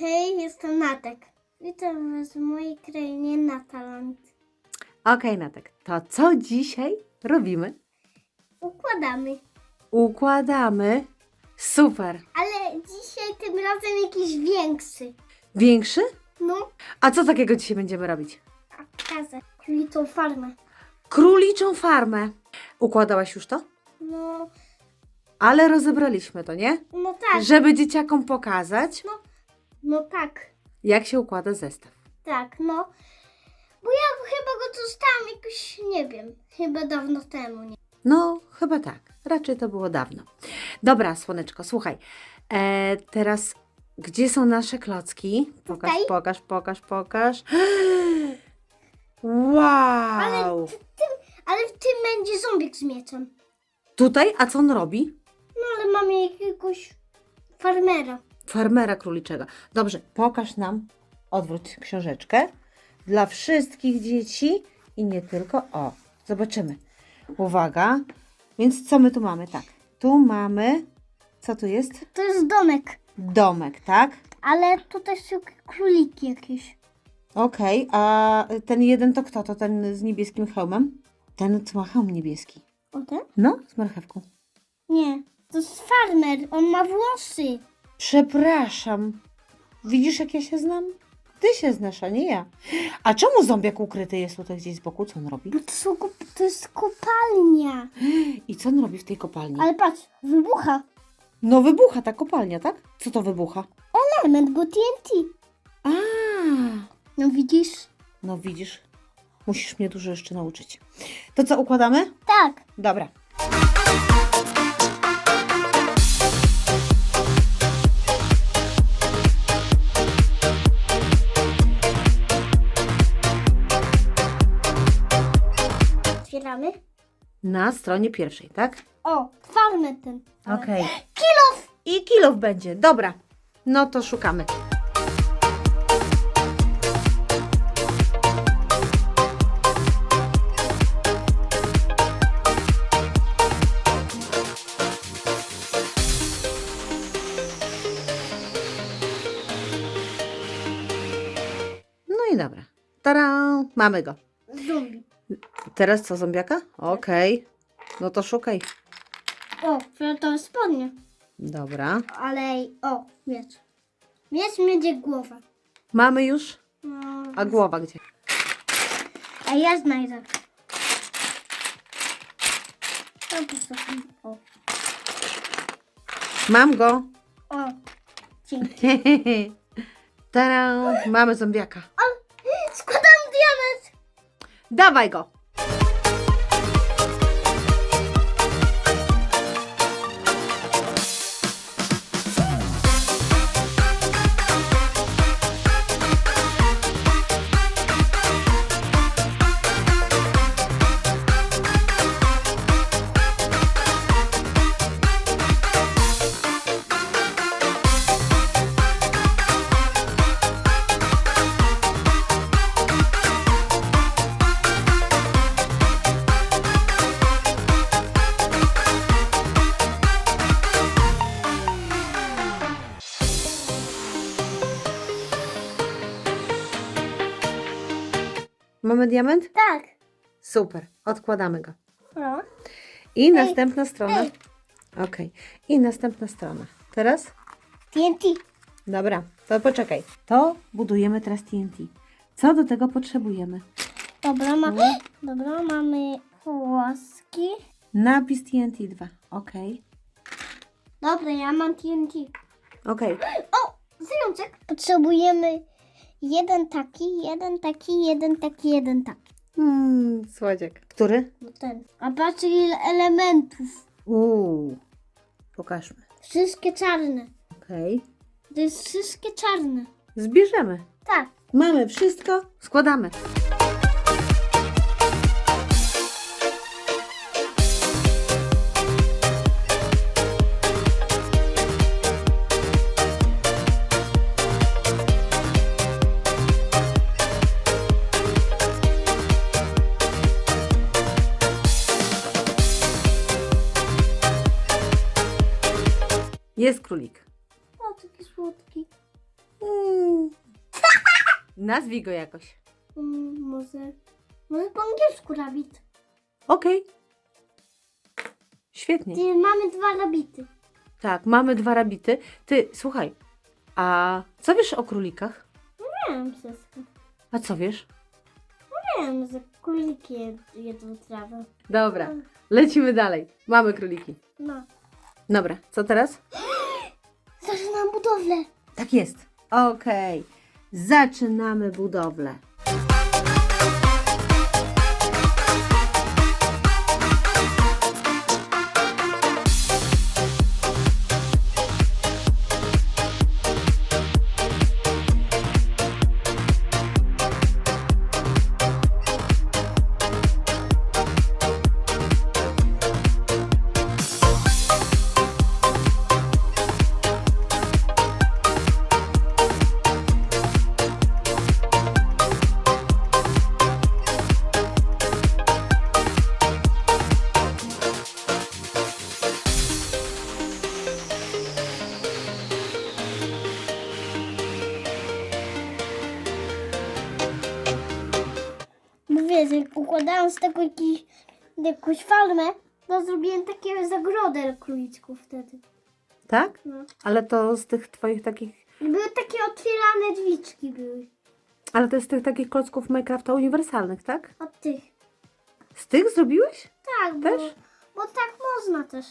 Hej, jestem Natek. Witam Was w mojej krainie Nataland. Okej, Natek, to co dzisiaj robimy? Układamy. Układamy. Super. Ale dzisiaj tym razem jakiś większy. Większy? No, A co takiego dzisiaj będziemy robić? a. Królicą farmę. Króliczą farmę. Układałaś już to? No, Ale rozebraliśmy to, nie? no tak. Żeby dzieciakom pokazać, No tak. jak się układa zestaw. Tak, no. Bo ja chyba go dostałam jakoś, nie wiem, chyba dawno temu, nie? No, chyba tak. Raczej to było dawno. Dobra, słoneczko, słuchaj. E, teraz, gdzie są nasze klocki? Pokaż, Tutaj. pokaż, pokaż, pokaż. Wow! Ale w tym, będzie zombik z mieczem. Tutaj, a co on robi? No, ale mamy jakiegoś farmera. Farmera króliczego. Dobrze, pokaż nam, odwróć książeczkę. Dla wszystkich dzieci i nie tylko. O, zobaczymy. Uwaga. Więc co my tu mamy? Tak, tu mamy, co tu jest? To jest domek. Domek, tak? Ale tutaj są króliki jakieś. Okej, a ten jeden to kto? To ten z niebieskim hełmem? Ten, co ma hełm niebieski. O ten? No, z marchewką. Nie, to jest farmer. On ma włosy. Przepraszam. Widzisz, jak ja się znam? Ty się znasz, a nie ja. A czemu zombiak ukryty jest tutaj gdzieś z boku? Co on robi? Bo to, są, kop- to jest kopalnia. I co on robi w tej kopalni? Ale patrz, wybucha. No wybucha ta kopalnia, tak? Co to wybucha? Element, bo TNT. A, No widzisz? no widzisz, musisz mnie dużo jeszcze nauczyć. To co, układamy? Tak. Dobra. Otwieramy. Na stronie pierwszej, tak? O, farmer ten. Okej. Kilof! I kilof będzie. Dobra. No to szukamy. No i dobra. Tara, mamy go. Zombie. Teraz co, zombiaka? Okej. No to szukaj. O, fioletowe spodnie. Dobra. Ale, o, miecz. Miecz będzie głowa. Mamy już? No, A głowa gdzie? a ja znajdę. O, po prostu. O, Mam go. o. Dzięki. Tara, mamy zombiaka. O. Dawaj go. Mamy diament? Tak. Super. Odkładamy go. No. I następna strona. ej. Okej. I następna strona. Teraz? TNT. Dobra, to poczekaj. To budujemy teraz TNT. Co do tego potrzebujemy? Dobra, ma, dobra, mamy włoski. Napis TNT 2. Okej. Dobra, ja mam TNT. Okej. O, zajączek. Potrzebujemy jeden taki, jeden taki, jeden taki, jeden taki. Hmm, słodziek. Który? No ten. A patrz ile elementów. Uuu. Pokażmy. Wszystkie czarne. Okej. To jest wszystkie czarne. Zbierzemy. Tak. Mamy wszystko. Składamy. Jest królik. O, taki słodki. Mm, Nazwij go jakoś. Mm, może, może po angielsku rabbit. Okej. Świetnie. Mamy dwa rabbity. Tak, mamy dwa rabity. Ty, słuchaj, a co wiesz o królikach? Nie wiem wszystko. A co wiesz? Nie wiem, że króliki jed- jedzą trawę. Dobra, lecimy dalej. Mamy króliki. No. Dobra, co teraz? Zaczynam budowlę. Tak jest. Okej. Zaczynamy budowlę. Układając taką jakiś, jakąś farmę, to zrobiłem takie zagrodę dla króliczków wtedy. Tak? No. Ale to z tych twoich takich... Były takie otwierane drzwiczki były. Ale to jest z tych takich klocków Minecrafta uniwersalnych, tak? Od tych. Z tych zrobiłeś? Tak, bo, Też? bo tak można też.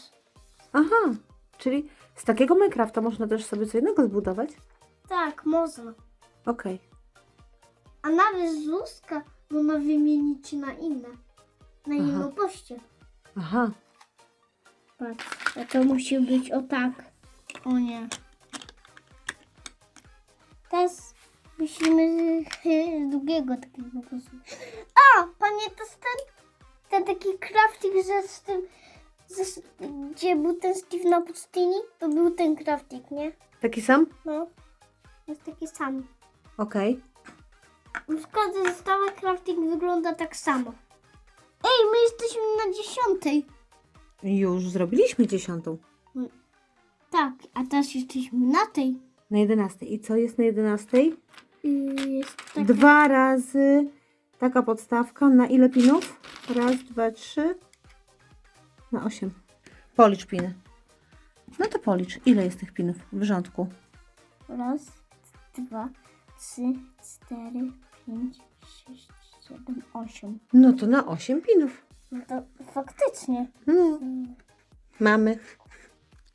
Aha. Czyli z takiego Minecrafta można też sobie co innego zbudować? Tak, można. Okej. A nawet z luska można wymienić na inne. Na Aha. inną poście. Aha. Patrz, a to musi być o tak. O nie. Teraz musimy z, drugiego takiego głosu. A! Pamiętasz ten? Ten taki crafting, że z tym... Ze, gdzie był ten Steve na pustyni? To był ten crafting, nie? Taki sam? No. Jest taki sam. Okej. Już każdy stały crafting wygląda tak samo. Ej, my jesteśmy na dziesiątej. Już zrobiliśmy dziesiątą. Tak, a teraz jesteśmy na tej. Na jedenastej. I co jest na jedenastej? Yy, jest tak. Dwa razy taka podstawka. Na ile pinów? Raz, dwa, trzy. Na osiem. Policz piny. No to policz. Ile jest tych pinów w rządku? Raz, dwa, trzy, cztery, pięć, sześć, siedem, osiem. No to na osiem pinów. No to faktycznie. No. Mamy.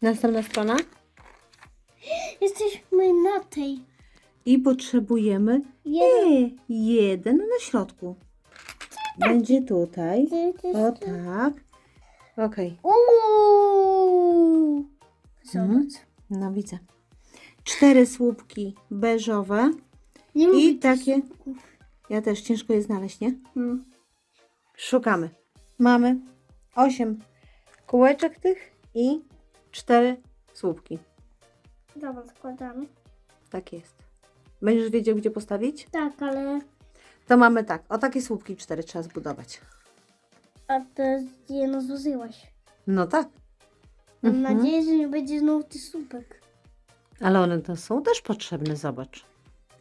Następna strona. Jesteśmy na tej. I potrzebujemy Jeden. nie, jeden na środku. Będzie tutaj. Ty, ty, O ty. tak. Okej. Uuu. Zobacz. No widzę. Cztery słupki beżowe Nie i tych takie. Ja też ciężko je znaleźć, nie? No. Szukamy. Mamy osiem kółeczek tych i cztery słupki. Dobra, składamy. Tak jest. Będziesz wiedział, gdzie postawić? Tak, ale... To mamy tak. O takie słupki cztery trzeba zbudować. A ty je nazważyłaś. No tak. Mam Mhm. nadzieję, że nie będzie znowu tych słupek. Ale one to są też potrzebne, zobacz.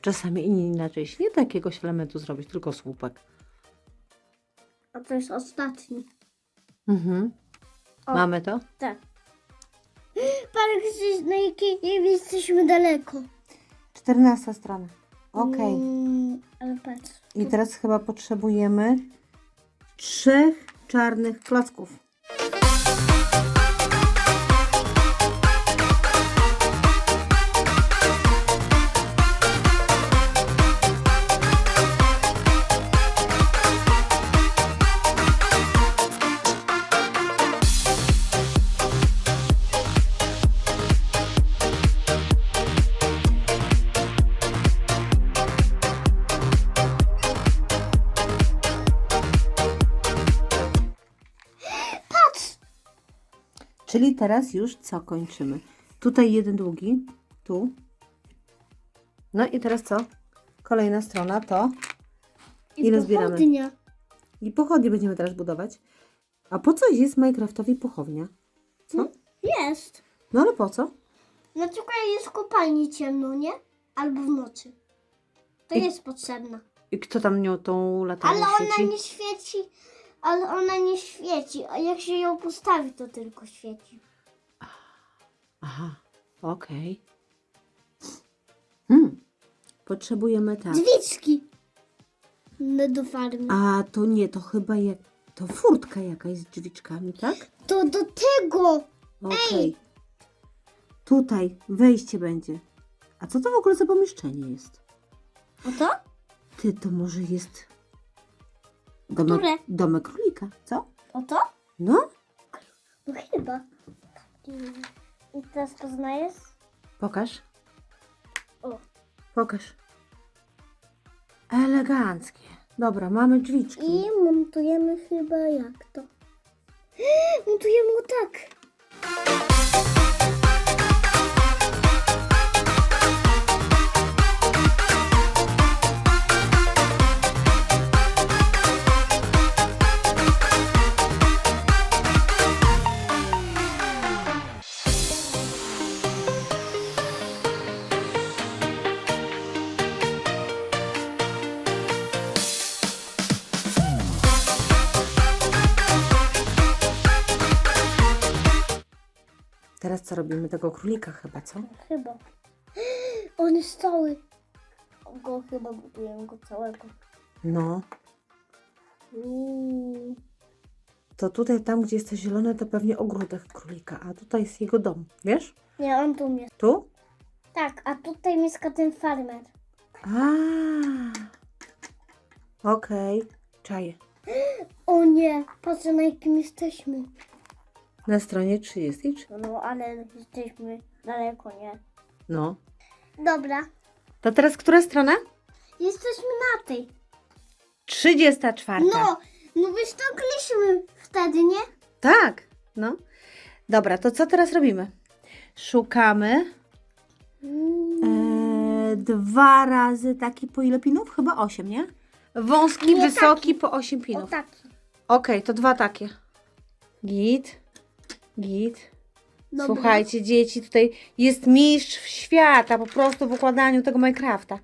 Czasami inni inaczej się nie da jakiegoś elementu zrobić, tylko słupek. A to jest ostatni. Mhm. O. Mamy to? Tak. Patrz, na jakiej nie jesteśmy daleko. Czternasta strona. Okej. Mm, ale patrz. I teraz chyba potrzebujemy trzech czarnych klocków. Czyli teraz już co kończymy? Tutaj jeden długi, tu. No i teraz co? Kolejna strona to I Ile zbieramy? pochodnia. i pochodnie będziemy teraz budować. A po co jest Minecraftowi pochownia? Co? Jest. No ale po co? Na przykład jest w kopalni ciemno, nie? Albo w nocy. To I- jest potrzebna. I kto tam nią tą latarnią Ale ona świeci? nie świeci. Ale ona nie świeci. A jak się ją postawi, to tylko świeci. Aha, okej. Hmm. Potrzebujemy tak. Drzwiczki. No do farmy. A to nie, to chyba jak... To furtka jakaś z drzwiczkami, tak? To do tego. Okej. Tutaj wejście będzie. A co to w ogóle za pomieszczenie jest? A to? Ty, to może jest... Domek, Które? domek królika, co? O to? No, No chyba. I teraz poznajesz? pokaż. O. Pokaż. Eleganckie. Dobra, mamy drzwiczki. I montujemy chyba jak to? Montujemy go tak. Robimy? Tego królika chyba, co? Chyba. On jest cały. Go chyba budujemy go całego. No. Mm. To tutaj, tam gdzie jest to zielone, to pewnie ogródek królika, a tutaj jest jego dom, wiesz? Nie, on tu mieszka. Tu? Tak, a tutaj mieszka ten farmer. A. Okej. Czaję. O nie, patrzę na jakim jesteśmy. Na stronie 33. No, ale jesteśmy daleko, nie? No. Dobra, To teraz która strona? jesteśmy na tej. 34. No, no wyszczokliśmy wtedy, nie? Tak. No. Dobra, to co teraz robimy? Szukamy e, dwa razy taki po ile pinów? Chyba 8, nie? Wąski, Nie, wysoki po 8 O pinów. taki. Okej, to dwa takie. Git. Git. Dobra. Słuchajcie, dzieci, tutaj jest mistrz świata po prostu w układaniu tego Minecrafta.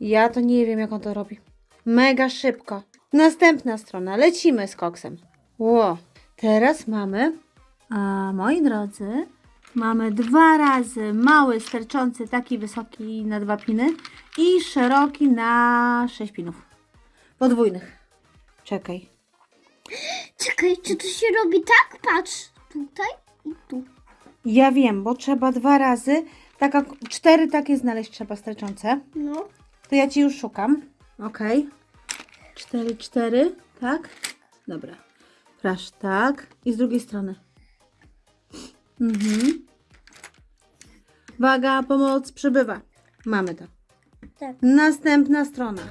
Ja to nie wiem, jak on to robi. Mega szybko. Następna strona. Lecimy z koksem. Ło. Teraz mamy, a, moi drodzy, mamy dwa razy mały, sterczący, taki wysoki na dwa piny i szeroki na sześć pinów. Podwójnych. Czekaj. Czekaj, czy to się robi tak? Patrz, tutaj i tu. Ja wiem, bo trzeba dwa razy, taka, cztery takie znaleźć trzeba sterczące. No. To ja ci już szukam. Okej. Cztery, cztery, tak? Dobra. Prasz, tak. I z drugiej strony. Mhm. Waga, pomoc przybywa. Mamy to. Tak. Następna strona.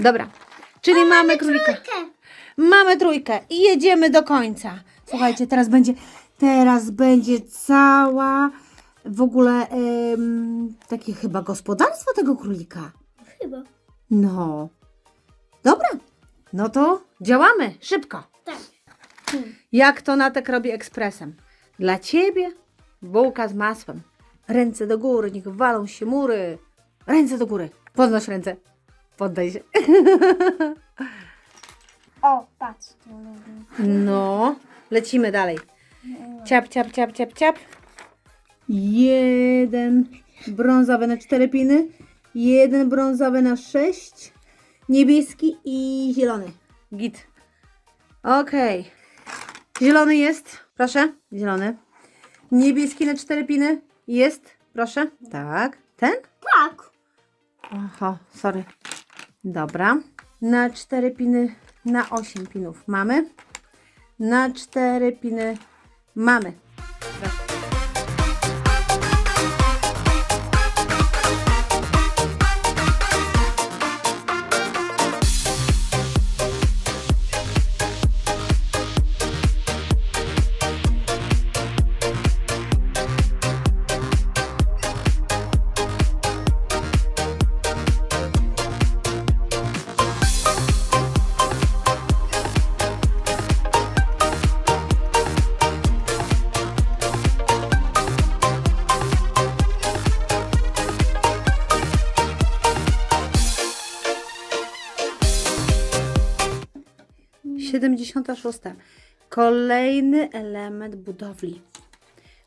Dobra. Czyli mamy królika. Trójkę. Mamy trójkę i jedziemy do końca. Słuchajcie, teraz będzie, teraz będzie cała w ogóle em, takie chyba gospodarstwo tego królika. Chyba. No. Dobra. No to działamy szybko. Tak. Jak to Natek robi ekspresem. Dla ciebie bułka z masłem. Ręce do góry, niech walą się mury. Ręce do góry. Podnoś ręce. Poddaj się. O, patrz. No, lecimy dalej. Ciap, ciap, ciap, ciap, ciap. Jeden brązowy na cztery piny. Jeden brązowy na sześć. Niebieski i zielony. Git. Okej. Zielony jest. Proszę. Zielony. Niebieski na cztery piny. Jest. Proszę. Tak. Ten? Tak. Aha, sorry. Dobra. Na 4 piny, na 8 pinów mamy. Na 4 piny mamy. Dobra. 66. Kolejny element budowli.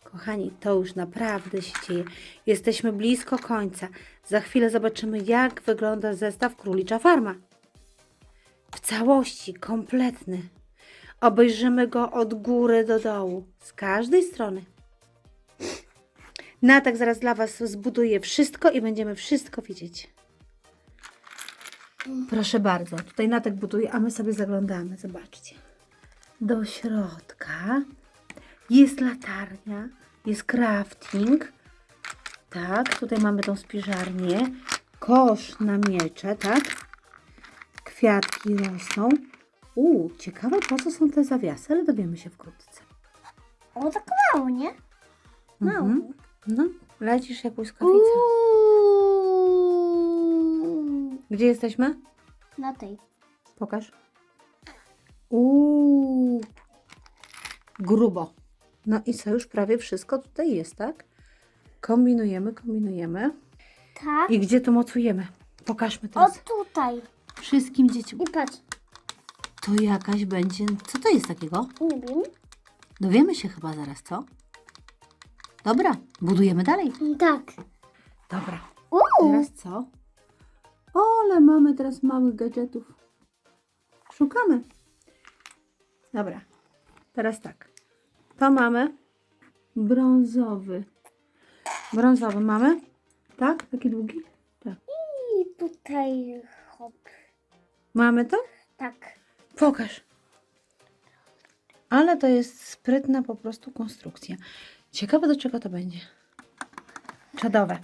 Kochani, to już naprawdę się dzieje. Jesteśmy blisko końca. Za chwilę zobaczymy, jak wygląda zestaw Królicza Farma. W całości, kompletny. Obejrzymy go od góry do dołu, z każdej strony. No Natak zaraz dla Was zbuduje wszystko i będziemy wszystko widzieć. Proszę bardzo, tutaj Natek buduje, a my sobie zaglądamy. Zobaczcie. Do środka jest latarnia, jest crafting. Tak, tutaj mamy tą spiżarnię. Kosz na miecze, tak? Kwiatki rosną. U, ciekawe po co są te zawiasy, ale dowiemy się wkrótce. O, tak mało, nie? Mało. Mhm. No, lecisz jak błyskawica. Uuu. Gdzie jesteśmy? Na tej. Pokaż. Uuu, grubo. No i co, już prawie wszystko tutaj jest, tak? Kombinujemy, kombinujemy. Tak. I gdzie to mocujemy? Pokażmy O, teraz tutaj. wszystkim dzieciom. I patrz. To jakaś będzie... Co to jest takiego? Nie wiem. Dowiemy się chyba zaraz, co? Dobra, budujemy dalej. Tak. Dobra, Uuu. teraz co? O, ale mamy teraz małych gadżetów. Szukamy. Dobra, teraz tak. To mamy brązowy. Brązowy mamy? Tak? Taki długi? Tak. I tutaj hop. Mamy to? Tak. Pokaż. Ale to jest sprytna po prostu konstrukcja. Ciekawe do czego to będzie. Czadowe.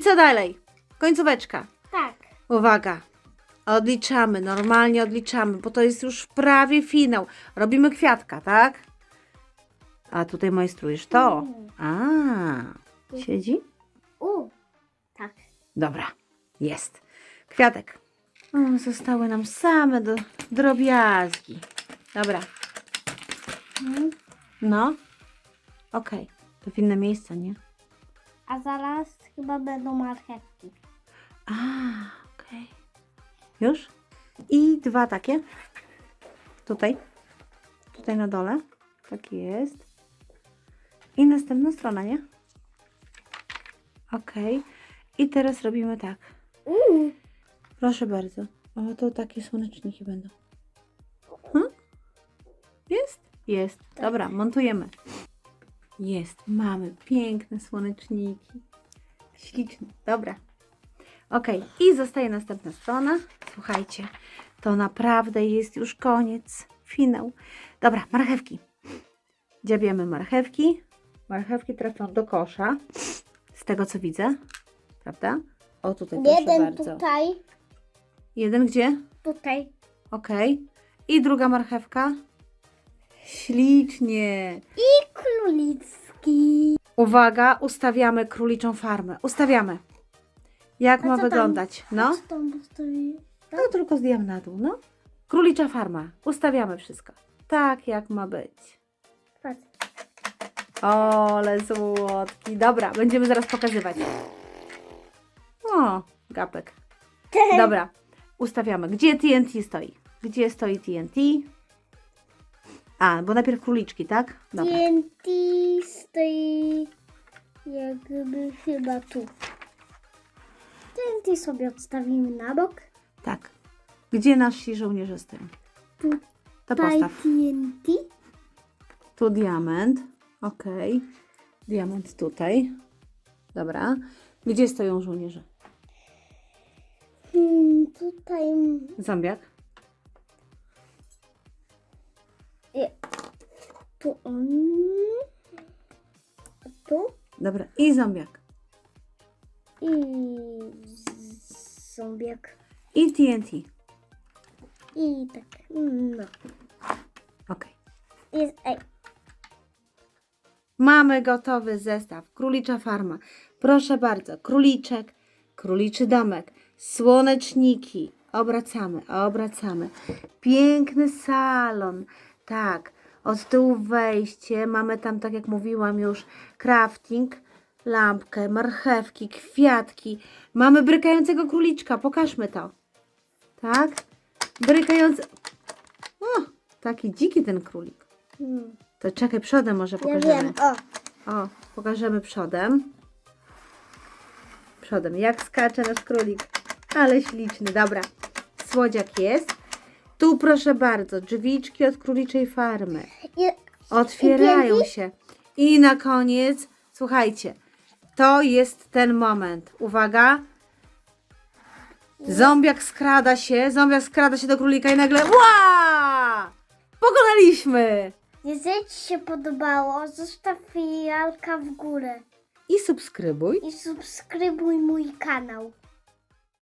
I co dalej? Końcóweczka. Tak. Uwaga. Odliczamy, normalnie odliczamy, bo to jest już prawie finał. Robimy kwiatka, tak? A tutaj majstrujesz to. A, siedzi? U. Tak. Dobra, jest. Kwiatek. O, zostały nam same do, drobiazgi. Dobra, Mhm. no. Okej, to w inne miejsce, nie? A zaraz chyba będą marchewki. A, okej. Już? I dwa takie. Tutaj. Tutaj na dole. Tak jest. I następna strona, nie? Okej. I teraz robimy tak. Uuu. Proszę bardzo. O, to takie słoneczniki będą. Hmm? Jest? Jest. Dobra, montujemy. Jest. Mamy piękne słoneczniki. Śliczne. Dobra. Ok. I zostaje następna strona. Słuchajcie, to naprawdę jest już koniec. Finał. Dobra, marchewki. Dziabiemy marchewki. Marchewki trafią do kosza. Z tego co widzę. Prawda? O, tutaj proszę Jeden bardzo. tutaj. Jeden gdzie? Tutaj. Ok. I druga marchewka. Ślicznie. I królicki. Uwaga, ustawiamy króliczą farmę. Ustawiamy. Jak A ma co tam? wyglądać? No, Co tam no tylko zdjęłam na dół, no. Królicza farma. Ustawiamy wszystko. tak, jak ma być. Patrz. O, ale słodki. Dobra, będziemy zaraz pokazywać. O, gapek. Dobra, ustawiamy. Gdzie TNT stoi? Gdzie stoi TNT? A, bo najpierw króliczki, tak? Dobra. TNT stoi jakby chyba tu. TNT sobie odstawimy na bok. Tak. Gdzie nasi żołnierze stoją? Tu To Tutaj postaw. TNT. Tu diament. Okej. Diament tutaj. Dobra. Gdzie stoją żołnierze? Hmm, tutaj Zombiak. Nie. tu on. Tu Dobra. I zombiak. i zombiak. I TNT. I tak. No. Okej. Jest, ej. Mamy gotowy zestaw. Królicza farma. Proszę bardzo. Króliczek, króliczy domek, słoneczniki. Obracamy, obracamy. Piękny salon. Tak. Od tyłu wejście. Mamy tam, tak jak mówiłam już, crafting, lampkę, marchewki, kwiatki. Mamy brykającego króliczka. Pokażmy to. Tak? Brykający... O, taki dziki ten królik. Hmm. To czekaj, przodem może Ja pokażemy. wiem. O. O, pokażemy przodem. Przodem, jak skacze nasz królik. Ale śliczny, dobra. Słodziak jest. Tu proszę bardzo, drzwiczki od króliczej farmy. Otwierają się. I na koniec, słuchajcie, to jest ten moment. Uwaga. Zombiak skrada się, zombiak skrada się do królika i nagle ła! Pokonaliśmy! jeżeli Ci się podobało, zostaw lalka w górę I subskrybuj. i subskrybuj mój kanał.